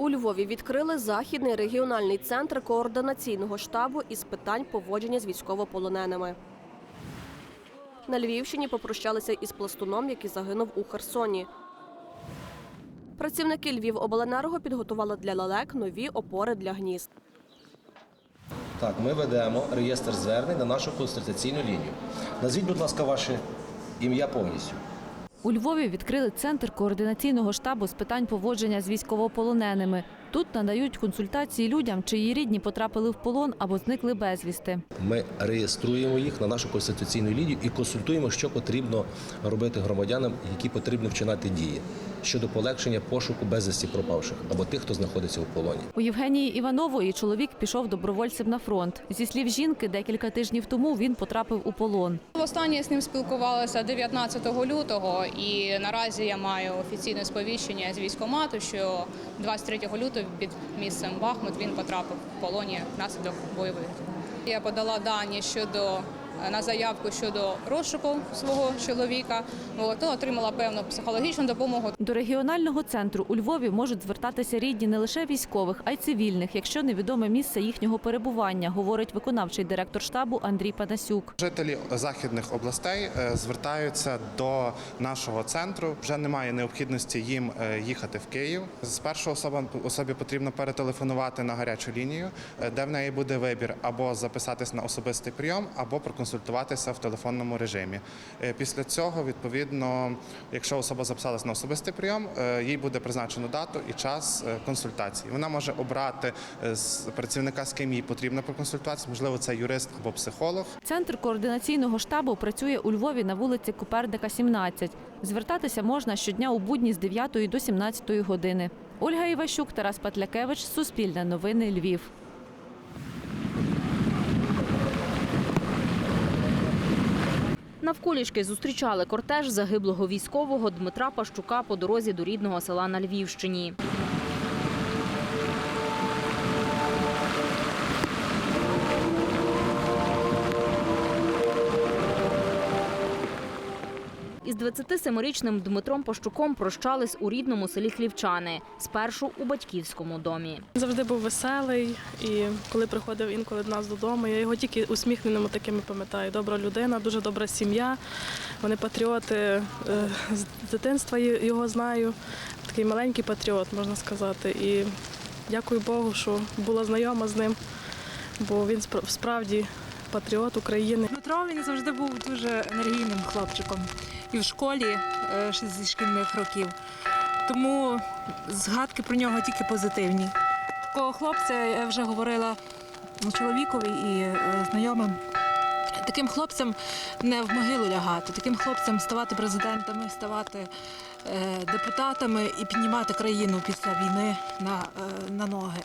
У Львові відкрили західний регіональний центр координаційного штабу із питань поводження з військовополоненими. На Львівщині попрощалися із пластуном, який загинув у Херсоні. Працівники Львівобленерго підготували для лелек нові опори для гнізд. Так, ми ведемо реєстр звернень на нашу консультаційну лінію. Назвіть, будь ласка, ваше ім'я повністю. У Львові відкрили центр координаційного штабу з питань поводження з військовополоненими. Тут надають консультації людям, чиї рідні потрапили в полон або зникли безвісти. Ми реєструємо їх на нашу конституційну лінію і консультуємо, що потрібно робити громадянам, які потрібно вчинати дії щодо полегшення пошуку безвісті пропавших або тих, хто знаходиться у полоні. У Євгенії Іванової чоловік пішов добровольцем на фронт. Зі слів жінки, декілька тижнів тому він потрапив у полон. Востаннє я з ним спілкувалася 19 лютого, і наразі я маю офіційне сповіщення з військкомату, що 23 лютого під місцем Бахмут він потрапив в полоні внаслідок бойових. Я подала дані щодо на заявку щодо розшуку свого чоловіка. То отримала певну психологічну допомогу. До регіонального центру у Львові можуть звертатися рідні не лише військових, а й цивільних, якщо невідоме місце їхнього перебування, говорить виконавчий директор штабу Андрій Панасюк. Жителі західних областей е, звертаються до нашого центру. Вже немає необхідності їм е, їхати в Київ. Спершу особам особі потрібно перетелефонувати на гарячу лінію, е, де в неї буде вибір або записатись на особистий прийом, або проконсультуватися в телефонному режимі. Е, Після цього, відповідно, якщо особа записалась на особистий прийом, е, їй буде призначено дату і час е, консультації. Вона може обрати з працівника, з ким їй потрібно проконсультуватися, можливо, це юрист або психолог. Центр координаційного штабу працює у Львові на вулиці Коперника, 17. Звертатися можна щодня у будні з 9 до 17 години. Ольга Іващук, Тарас Патлякевич, Суспільне новини, Львів. Навколішки зустрічали кортеж загиблого військового Дмитра Пащука по дорозі до рідного села на Львівщині. 27-річним Дмитром Пащуком прощались у рідному селі Хлівчани, спершу у батьківському домі. Завжди був веселий, і коли приходив інколи до нас додому, я його тільки усміхненими такими пам'ятаю. Добра людина, дуже добра сім'я. Вони патріоти е, з дитинства його знаю. Такий маленький патріот, можна сказати. І дякую Богу, що була знайома з ним, бо він справді патріот України. Дмитро він завжди був дуже енергійним хлопчиком і в школі ще зі шкільних років. Тому згадки про нього тільки позитивні. Такого хлопця я вже говорила чоловікові і е, знайомим. Таким хлопцям не в могилу лягати, таким хлопцям ставати президентами, ставати е, депутатами і піднімати країну після війни на, е, на ноги.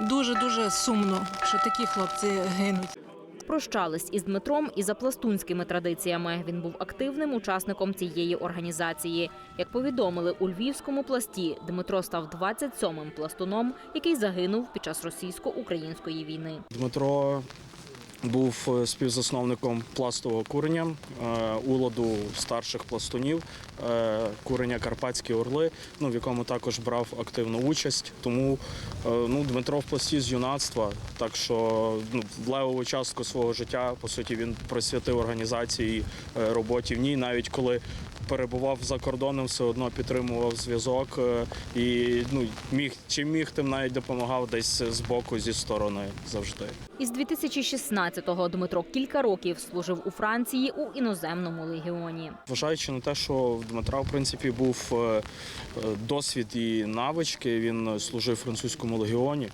Дуже дуже сумно, що такі хлопці гинуть. Прощались із Дмитром і за пластунськими традиціями. Він був активним учасником цієї організації. Як повідомили у львівському пласті, Дмитро став 27-м пластуном, який загинув під час російсько-української війни. Дмитро був е, співзасновником пластового курення, е, уладу старших пластунів, е, курення Карпатські Орли, ну, в якому також брав активну участь. Тому ну, Дмитро в пласті з юнацтва, так що ну, левову частку свого життя, по суті, він присвятив організації роботі в ній, навіть коли перебував за кордоном, все одно підтримував зв'язок е, і ну, міг, чим міг, тим навіть допомагав десь з боку, зі сторони завжди. Із 2016-го Дмитро кілька років служив у Франції у іноземному легіоні. Зважаючи на те, що в Дмитра в принципі був е, е, досвід і навички, він служив в французькому легіоні,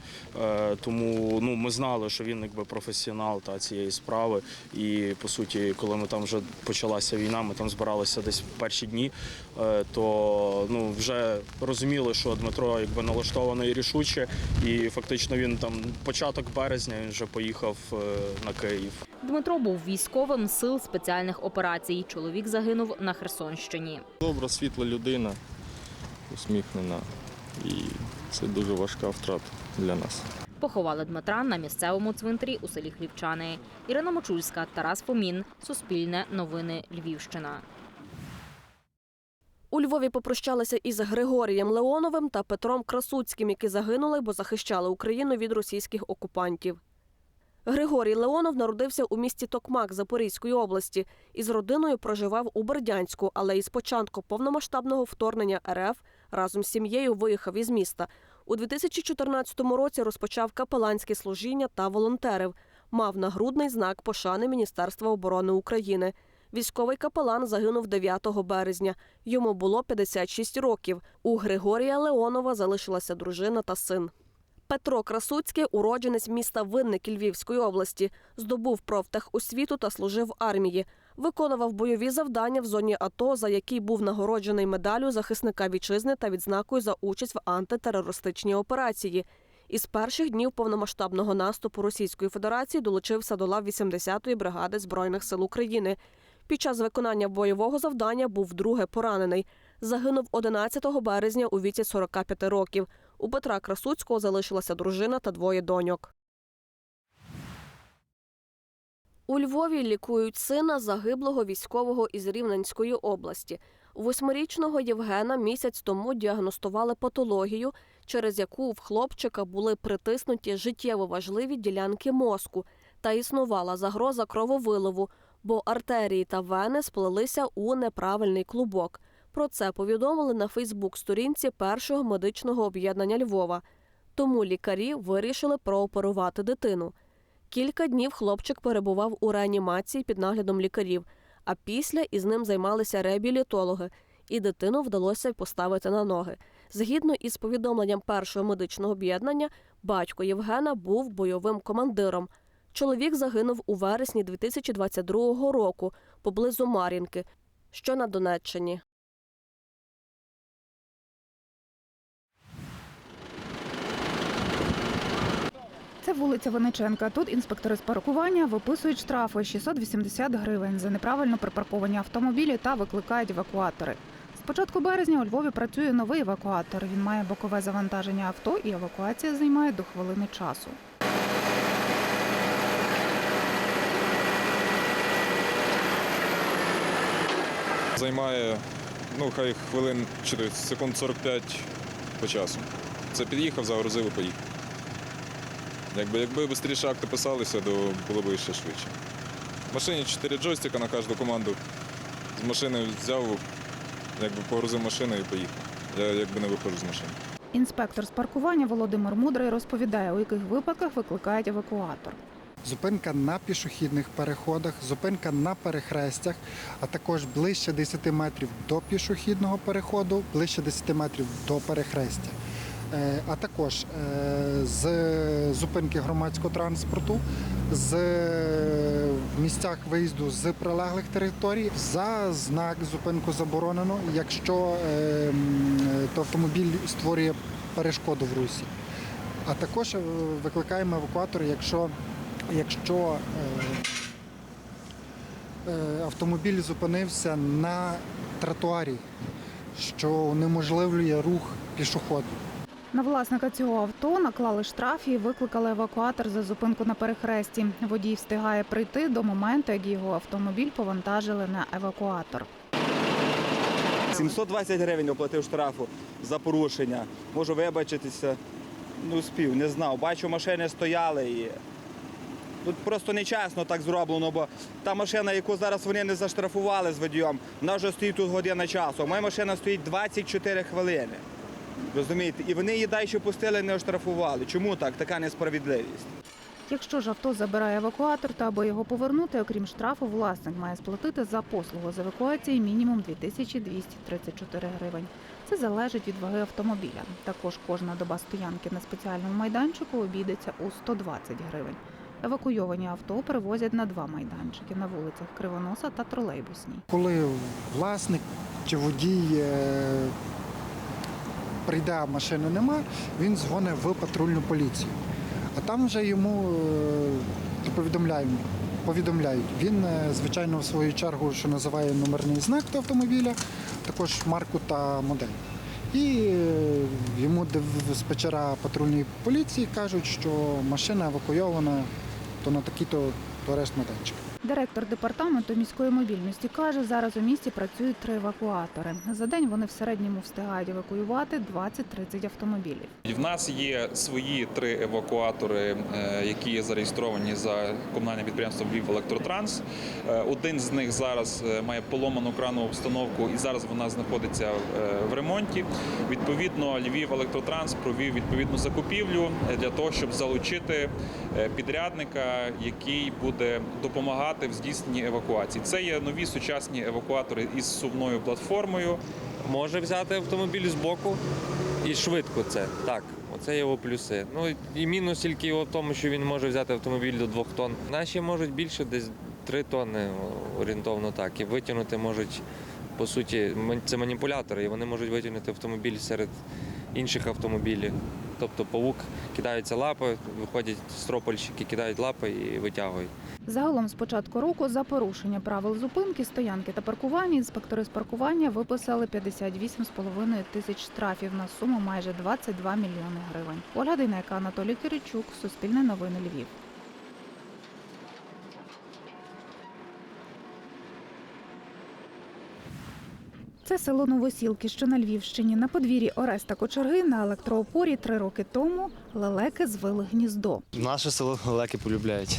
тому ну ми знали, що він якби професіонал та цієї справи. І по суті, коли ми там вже почалася війна, ми там збиралися десь перші дні, е, то ну вже розуміли, що Дмитро якби налаштований рішуче, і фактично він там початок березня він вже поїхав е, на Київ. Дмитро був військовим сил спеціальних операцій. Чоловік загинув на Херсонщині. Добра, світла людина, усміхнена. І це дуже важка втрата для нас. Поховали Дмитра на місцевому цвинтарі у селі Хлівчани. Ірина Мочульська, Тарас Фомін, Суспільне, Новини Львівщина. У Львові попрощалися із Григорієм Леоновим та Петром Красуцьким, які загинули, бо захищали Україну від російських окупантів. Григорій Леонов народився у місті Токмак Запорізької області і з родиною проживав у Бердянську, але із початку повномасштабного вторгнення РФ разом з сім'єю виїхав із міста. У 2014 році розпочав капеланське служіння та волонтерив. Мав нагрудний знак пошани Міністерства оборони України. Військовий капелан загинув 9 березня. Йому було 56 років. У Григорія Леонова залишилася дружина та син. Петро Красуцький, уродженець міста Винники Львівської області, здобув профтехосвіту та служив в армії. Виконував бойові завдання в зоні АТО, за які був нагороджений медаллю захисника вітчизни та відзнакою за участь в антитерористичній операції. Із перших днів повномасштабного наступу Російської Федерації долучився до лав 80-ї бригади збройних сил України. Під час виконання бойового завдання був вдруге поранений. Загинув 11 березня у віці 45 років. У Петра Красуцького залишилася дружина та двоє доньок. У Львові лікують сина загиблого військового із Рівненської області. Восьмирічного Євгена місяць тому діагностували патологію, через яку в хлопчика були притиснуті життєво важливі ділянки мозку та існувала загроза крововиливу, бо артерії та вени сплелися у неправильний клубок. Про це повідомили на Фейсбук-сторінці першого медичного об'єднання Львова. Тому лікарі вирішили прооперувати дитину. Кілька днів хлопчик перебував у реанімації під наглядом лікарів, а після із ним займалися реабілітологи, і дитину вдалося поставити на ноги. Згідно із повідомленням першого медичного об'єднання, батько Євгена був бойовим командиром. Чоловік загинув у вересні 2022 року поблизу Мар'їнки, що на Донеччині. Це вулиця Винниченка. Тут інспектори з паркування виписують штрафи 680 гривень за неправильно припарковані автомобілі та викликають евакуатори. З початку березня у Львові працює новий евакуатор. Він має бокове завантаження авто, і евакуація займає до хвилини часу. Займає, ну, хай хвилин 4, секунд 45 по часу. Це під'їхав, загрузив і поїхав. Якби, якби швидше акти писалися, то було б ще швидше. В машині 4 джойстика на кожну команду. З машини взяв, якби погрузив машину і поїхав. Я якби не виходжу з машини. Інспектор з паркування Володимир Мудрий розповідає, у яких випадках викликають евакуатор. Зупинка на пішохідних переходах, зупинка на перехрестях, а також ближче 10 метрів до пішохідного переходу, ближче 10 метрів до перехрестя. Е, А також е, з зупинки громадського транспорту, з в місцях виїзду з прилеглих територій за знак зупинку заборонено, якщо е, то автомобіль створює перешкоду в русі. А також викликаємо евакуатори, якщо якщо е, е, автомобіль зупинився на тротуарі, що унеможливлює рух пішоходу. На власника цього авто наклали штраф і викликали евакуатор за зупинку на перехресті. Водій встигає прийти до моменту, як його автомобіль повантажили на евакуатор. 720 гривень оплатив штрафу за порушення. Можу вибачитися. Ну, спів, не знав. Бачу, машини стояли і. Тут просто нечесно так зроблено, бо та машина, яку зараз вони не заштрафували з водієм, вона вже стоїть тут година часу. Моя машина стоїть 24 хвилини. Розумієте? І вони її далі пустили, не оштрафували. Чому так? Така несправедливість. Якщо ж авто забирає евакуатор, то аби його повернути, окрім штрафу, власник має сплатити за послугу з евакуації мінімум 2234 гривень. Це залежить від ваги автомобіля. Також кожна доба стоянки на спеціальному майданчику обійдеться у 120 гривень. Евакуйовані авто перевозять на два майданчики на вулицях Кривоноса та Тролейбусній. Коли власник чи водій е, прийде, а машини нема, він дзвонить в патрульну поліцію. А там вже йому е, повідомляють. повідомляють. Він, е, звичайно, в свою чергу, що називає номерний знак до автомобіля, також марку та модель. І йому диспетчера патрульної поліції кажуть, що машина евакуйована то на такі-то до решт майданчика. Директор департаменту міської мобільності каже, зараз у місті працюють три евакуатори. За день вони в середньому встигають евакуювати 20-30 автомобілів. В нас є свої три евакуатори, е, які зареєстровані за комунальним підприємством Львів Електротранс. Е, Один з них зараз е, має поломану кранову установку і зараз вона знаходиться в ремонті. Відповідно, Львів Електротранс провів відповідну закупівлю для того, щоб залучити підрядника, який буде допомагати в здійсненні евакуації. Це є нові сучасні евакуатори із сувною платформою. може взяти автомобіль з боку і швидко це. Так, оце його плюси. Ну і мінус тільки в тому, що він може взяти автомобіль до 2 тонн. Наші можуть більше, десь 3 тонни орієнтовно так. І витягнути можуть, по суті, це маніпулятори, і вони можуть витягнути автомобіль серед інших автомобілів. Тобто павук кидаються лапи, виходять стропольщики, кидають лапи і витягують. Загалом з початку року за порушення правил зупинки, стоянки та паркування інспектори з паркування виписали 58,5 тисяч штрафів на суму майже 22 мільйони гривень. Оля Дейнека, Анатолій Киричук, Суспільне новини Львів. Село Новосілки, що на Львівщині. На подвір'ї Ореста Кочерги на електроопорі три роки тому лелеки звели гніздо. Наше село лелеки полюбляють.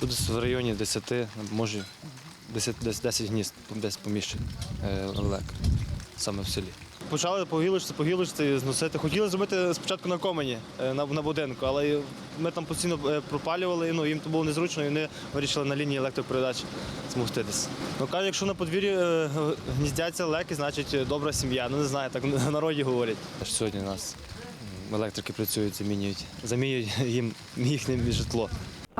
Тут в районі 10, може 10, десь 10 гнізд десь поміщено е, лелек саме в селі. Почали по гілочці, по гілочці зносити. Хотіли зробити спочатку на комені е, на, на будинку, але ми там постійно е, пропалювали, ну їм то було незручно, і вони вирішили на лінії електропередач змогтитись. Ну кажуть, якщо на подвір'ї е, гніздяться леки, значить добра сім'я. Ну не знаю, так в народі говорять. Сьогодні у нас електрики працюють, замінюють, замінюють їм їхнє житло.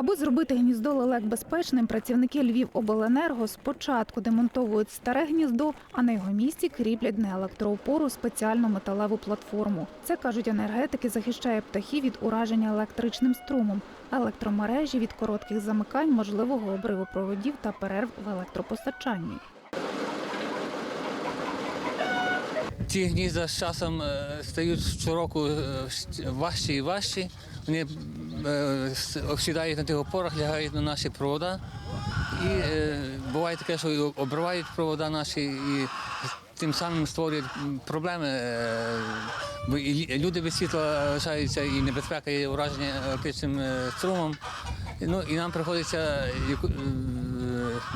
Аби зробити гніздо лелек безпечним, працівники Львівобленерго спочатку демонтовують старе гніздо, а на його місці кріплять на електроопору спеціальну металеву платформу. Це кажуть енергетики, захищає птахів від ураження електричним струмом, електромережі від коротких замикань, можливого обриву проводів та перерв в електропостачанні. Ці гнізда з часом е, стають щороку е, важчі і важчі. Вони е, осідають на тих опорах, лягають на наші провода. І буває таке, що обривають провода наші і тим самим створюють проблеми. Бо і люди без світла лишаються, і небезпека є ураження електричним струмом. Ну, і нам приходиться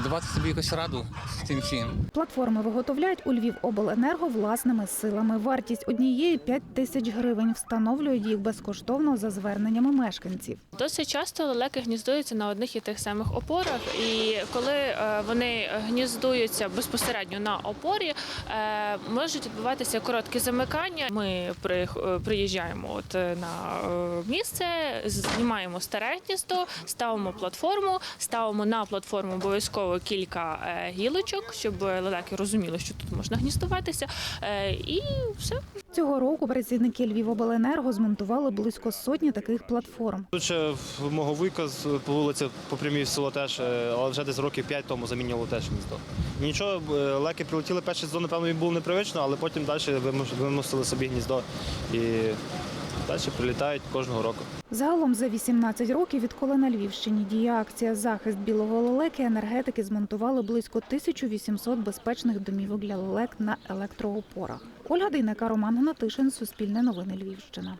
давати собі якусь раду з цим всім. Платформи виготовляють у Львівобленерго власними силами. Вартість однієї 5 тисяч гривень. Встановлюють їх безкоштовно за зверненнями мешканців. Досить часто лелеки гніздуються на одних і тих самих опорах, і коли е, вони гніздуються безпосередньо на опорі, е, можуть відбуватися короткі замикання. Ми при- е, приїжджаємо от на місце, знімаємо старе гніздо, ставимо платформу, ставимо на платформу обов'язково кілька е, гілочок, щоб лелеки розуміли, що тут можна гніздуватися, е, і все. Цього року працівники Львівобленерго змонтували близько сотні таких платформ. Тут ще в мого вуйка з- по вулиці по прямій в село теж, е, але вже десь років 5 тому замінювало теж гніздо. Нічого, леки прилетіли перший сезон, напевно, їм було непривично, але потім далі вимусили собі гніздо і далі прилітають кожного року. Загалом за 18 років, відколи на Львівщині діє акція Захист білого лелеки, енергетики змонтували близько 1800 безпечних домівок для лелек на електроопорах. Ольга Дейнека, Роман Гнатишин, Суспільне новини Львівщина.